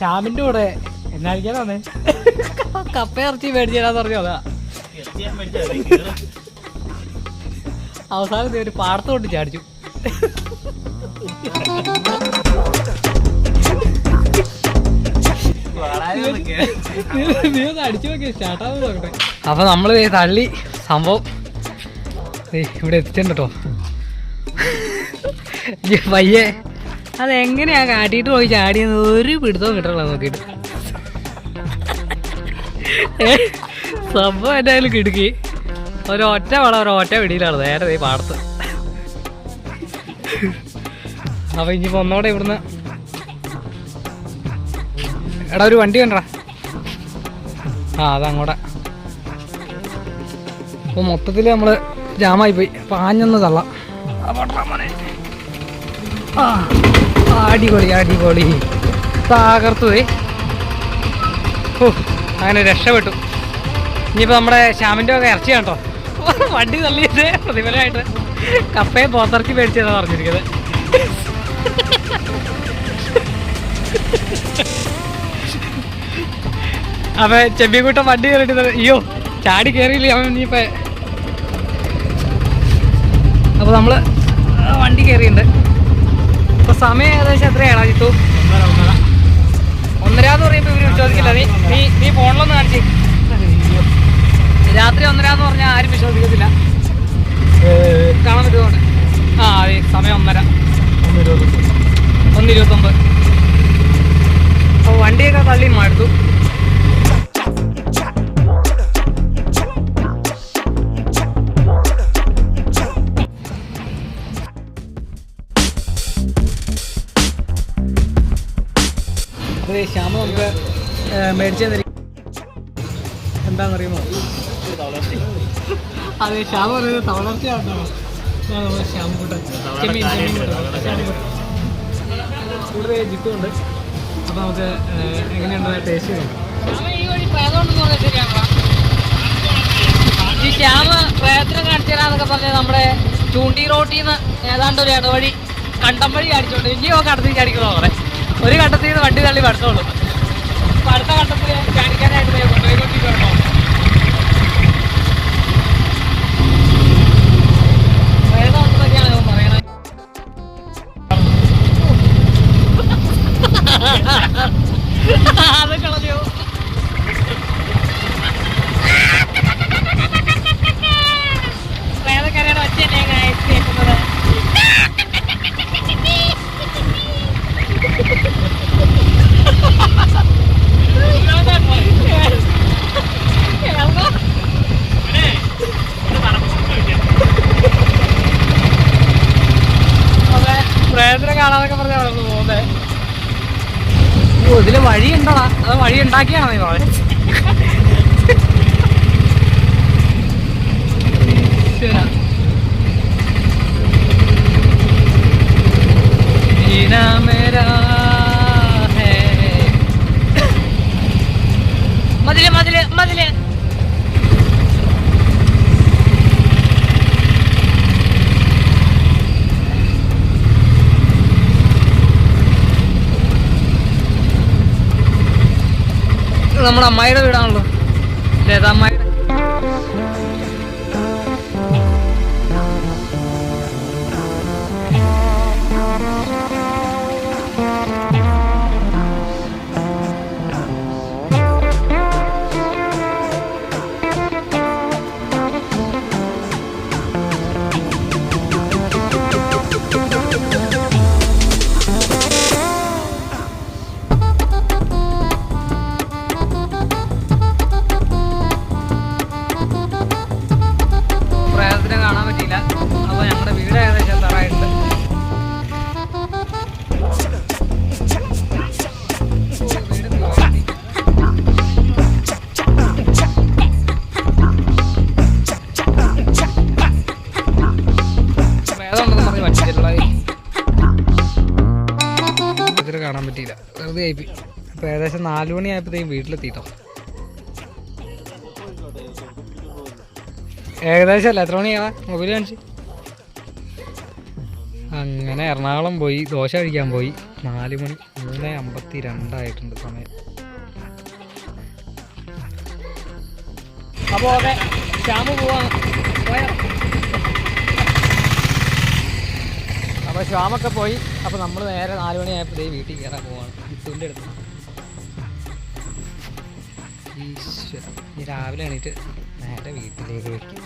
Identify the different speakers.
Speaker 1: ശ്യാമിന്റെ കൂടെ. എന്നാ കപ്പ ഇറച്ചി മേടിച്ചാന്ന് പറഞ്ഞു അതാ. അവസാനം ദേ ഒരു പാടത്ത് കൊണ്ട് ചാടിച്ചു. അപ്പൊ നമ്മൾ തള്ളി സംഭവം ഇവിടെ എത്തിച്ചിട്ടുണ്ടോ പയ്യെ അതെങ്ങനെയാ കാട്ടിട്ട് പോയി ചാടിയെന്ന്? ഒരു പിടുത്തവും കിട്ടണല്ലോ നോക്കിയിട്ട്. സംഭവം എന്തായാലും കിടുക്കി. ഒരൊറ്റ വള ഒരൊറ്റ പിടിയിലാണ് നേരെ ഈ പാടത്ത്. അപ്പൊ ഇനിയിപ്പോ ഒന്നോടെ ഇവിടുന്ന്. എടാ ഒരു വണ്ടി കണ്ടടാ. ആ അതങ്ങോടെ അപ്പൊ മൊത്തത്തിൽ നമ്മൾ ജാമായി പോയി പാഞ്ഞൊന്ന് തള്ളാം. ആ. അടിപൊളി അടിപൊളി. തകർത്തു പോയി. ഓ അങ്ങനെ രക്ഷപ്പെട്ടു. ഇനിയിപ്പോൾ നമ്മുടെ ശ്യാമിന്റെ ഒക്കെ ഇറച്ചി കേട്ടോ വണ്ടി തള്ളിയത് പ്രതിഫലമായിട്ട്. കപ്പയെ പോത്തിറച്ചി മേടിച്ചതാണ് പറഞ്ഞിരിക്കുന്നത്. അപ്പൊ ചെമ്പിക്കൂട്ടം വണ്ടി കയറിയിട്ട് അയ്യോ ചാടി കയറിയില്ല അവൻ ഇനിയിപ്പോ? അപ്പൊ നമ്മൾ വണ്ടി കയറിയിട്ടുണ്ട്. ഇപ്പൊ സമയം ഏകദേശം എത്രയാണ് ജിത്തു ഒന്നര എന്ന് പറയുമ്പോ ഇവർ വിശ്വസിക്കില്ല. നീ നീ നീ ഫോണിലൊന്ന് കാണിച്ച്. രാത്രി ഒന്നര എന്ന് പറഞ്ഞാൽ ആരും വിശ്വസിക്കത്തില്ല. കാണാൻ പറ്റുമോ ആ അതെ സമയം ഒന്നര. ഒന്ന് ഇരുപത്തൊമ്പത് അപ്പോൾ വണ്ടിയൊക്കെ തള്ളി മടുത്തു അതെ ശ്യാമ നമുക്ക് മേടിച്ചു തന്നിരിക്കും എന്താണെന്നറിയുമോ? അതെ ശ്യാമ പറയുന്നത് തവളർച്ചയാണോ നമ്മുടെ ചെമ്മീൻ ചെമ്മീൻ കൂട്ടൻ ജിത്തുണ്ട്. അപ്പോൾ നമുക്ക് എങ്ങനെയുണ്ട് ടേസ്റ്റ് ഈ ശ്യാമ പ്രയത്നം കാണിച്ചു തരാന്നൊക്കെ പറഞ്ഞ നമ്മുടെ ചൂണ്ടി റോട്ടിന്ന് ഏതാണ്ട് ഒരു ഇടവഴി കണ്ടം വഴി അടിച്ചോണ്ട് ഇനിയോ അടുത്തേക്ക് അടിക്കണോ പറയാം ഒരു ഘട്ടത്തിൽ നിന്ന് വണ്ടി തള്ളി പഠിച്ചോളൂ. അടുത്ത ഘട്ടത്തിൽ കാണിക്കാനായിട്ട് കൊണ്ടുപോയി കൊണ്ടുപോയിക്കൊണ്ടിരിക്കണോ പ്രേതത്തിനെ കാണാന്നൊക്കെ പറഞ്ഞാണ് നമ്മൾ പോകുന്നത് ഓ ഇതിൽ വഴി ഉണ്ടോടാ. അത് വഴി ഉണ്ടാക്കിയാണോ നീ പറഞ്ഞത് മതിൽ മതിൽ മതിൽ. നമ്മുടെ അമ്മായിയുടെ വീടാണല്ലോ. ഏതാ ആയിപ്പോയി അപ്പോൾ ഏകദേശം നാല് മണിയായപ്പോഴത്തേക്കും വീട്ടിലെത്തിട്ടോ. ഏകദേശം അല്ല എത്ര മണിയാ? മൊബൈൽ കാണിച്ച്. അങ്ങനെ എറണാകുളം പോയി ദോശ കഴിക്കാൻ പോയി. നാല് മണി മൂന്ന് അമ്പത്തി രണ്ടായിട്ടുണ്ട് സമയം. അപ്പോൾ ഓക്കെ ശ്യാമ് പോവാ അപ്പോൾ ശ്യാമൊക്കെ പോയി. അപ്പോൾ നമ്മൾ നേരെ നാല് മണിയായപ്പോൾ വീട്ടിൽ കയറാൻ പോവാണ്. മിത്തുവിന്റെ അടുത്ത് ഈശ്വര. രാവിലെ എണീറ്റ് നേരെ വീട്ടിലേക്ക് വയ്ക്കും